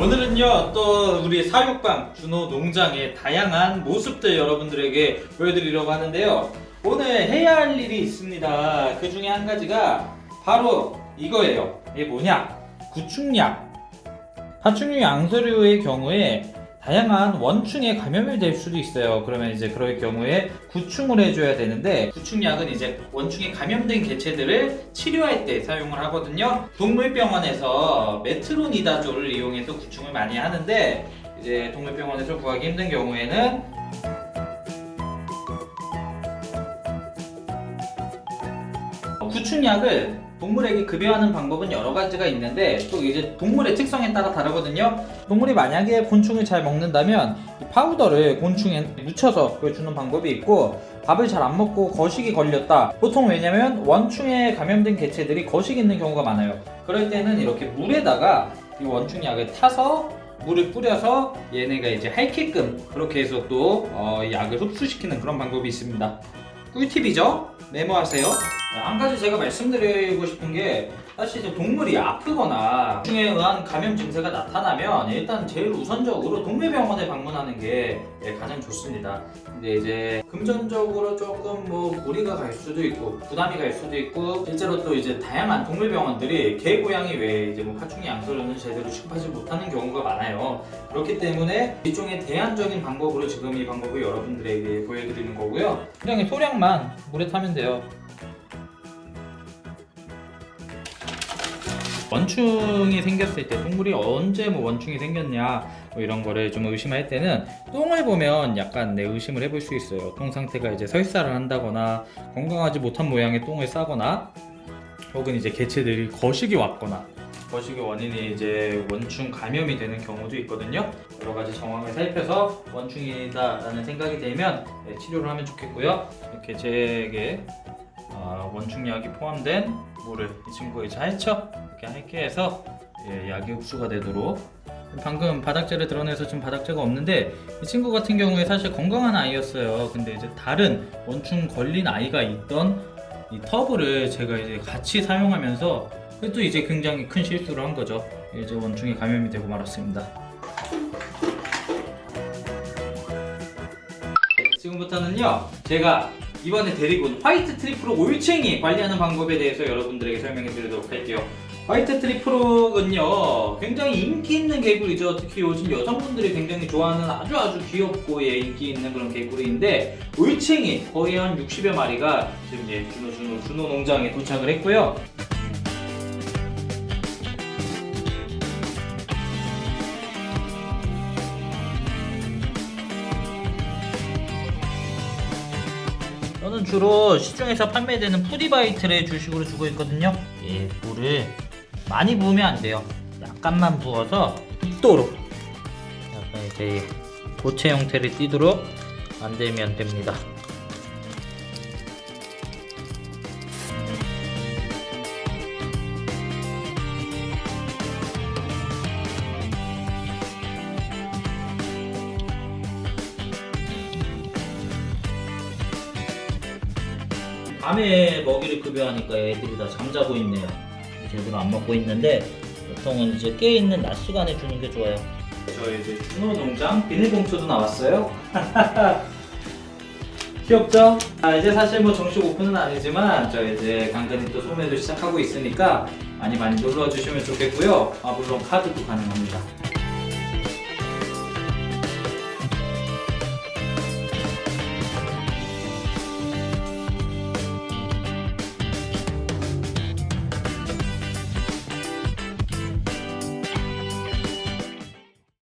오늘은요 또 우리 사육방 준호 농장의 다양한 모습들 여러분들에게 보여드리려고 하는데요. 오늘 해야 할 일이 있습니다. 그 중에 한 가지가 바로 이거예요. 이게 뭐냐? 구충약. 파충류 양서류의 경우에 다양한 원충에 감염이 될 수도 있어요. 그러면 이제 그럴 경우에 구충을 해줘야 되는데 구충약은 이제 원충에 감염된 개체들을 치료할 때 사용을 하거든요. 동물병원에서 메트로니다졸을 이용해서 구충을 많이 하는데 이제 동물병원에서 구하기 힘든 경우에는 구충약을 동물에게 급여하는 방법은 여러 가지가 있는데 또 이제 동물의 특성에 따라 다르거든요. 동물이 만약에 곤충을 잘 먹는다면 이 파우더를 곤충에 묻혀서 그걸 주는 방법이 있고 밥을 잘 안 먹고 거식이 걸렸다. 보통 왜냐면 원충에 감염된 개체들이 거식이 있는 경우가 많아요. 그럴 때는 이렇게 물에다가 이 원충 약을 타서 물을 뿌려서 얘네가 이제 핥게끔 그렇게 해서 또 어, 이 약을 흡수시키는 그런 방법이 있습니다. 꿀팁이죠? 메모하세요. 네, 한 가지 제가 말씀드리고 싶은 게 사실 이제 동물이 아프거나 중에 의한 감염 증세가 나타나면 일단 제일 우선적으로 동물병원에 방문하는 게 예, 가장 좋습니다. 근데 이제 금전적으로 조금 뭐 무리가 갈 수도 있고 부담이 갈 수도 있고 실제로 또 이제 다양한 동물병원들이 개 고양이 외에 이제 뭐 파충류 양서류는 제대로 취급하지 못하는 경우가 많아요. 그렇기 때문에 일종의 대안적인 방법으로 지금 이 방법을 여러분들에게 보여드리는 거고요. 그냥 소량만 물에 타면 돼요. 원충이 생겼을 때 동물이 언제 뭐 원충이 생겼냐 뭐 이런 거를 좀 의심할 때는 똥을 보면 약간 내 의심을 해볼 수 있어요. 똥 상태가 이제 설사를 한다거나 건강하지 못한 모양의 똥을 싸거나 혹은 이제 개체들이 거식이 왔거나 거식의 원인이 이제 원충 감염이 되는 경우도 있거든요. 여러 가지 정황을 살펴서 원충이다라는 생각이 들면 네, 치료를 하면 좋겠고요. 이렇게 제게 아, 원충약이 포함된 물을 이 친구에 잘쳐 이렇게 할게 해서 예, 약이 흡수가 되도록 방금 바닥재를 드러내서 지금 바닥재가 없는데 이 친구 같은 경우에 사실 건강한 아이였어요. 근데 이제 다른 원충 걸린 아이가 있던 이 터브를 제가 이제 같이 사용하면서 또 이제 굉장히 큰 실수를 한 거죠. 이제 원충이 감염이 되고 말았습니다. 지금부터는요 제가 이번에 데리고 온 화이트 트리플록 올챙이 관리하는 방법에 대해서 여러분들에게 설명해 드리도록 할게요 화이트 트리플록은요. 굉장히 인기 있는 개구리죠. 특히 요즘 여성분들이 굉장히 좋아하는 아주 아주 귀엽고 예, 인기 있는 그런 개구리인데 올챙이 거의 한 60여 마리가 지금 예, 준호 준호 준호 농장에 도착을 했고요. 저는 주로 시중에서 판매되는 푸디바이트를 주식으로 주고 있거든요. 예, 물을 많이 부으면 안 돼요. 약간만 부어서 붓도록 약간 이제 고체 형태를 띠도록 만들면 됩니다. 밤에 먹이를 급여하니까 애들이 다 잠자고 있네요. 제대로 안 먹고 있는데 보통은 이제 깨 있는 낮 시간에 주는 게 좋아요. 저 이제 준호 농장 비닐봉투도 나왔어요. 귀엽죠? 아, 이제 사실 뭐 정식 오픈은 아니지만 저 이제 간간히 또 소매도 시작하고 있으니까 많이 많이 놀러 주시면 좋겠고요. 아 물론 카드도 가능합니다.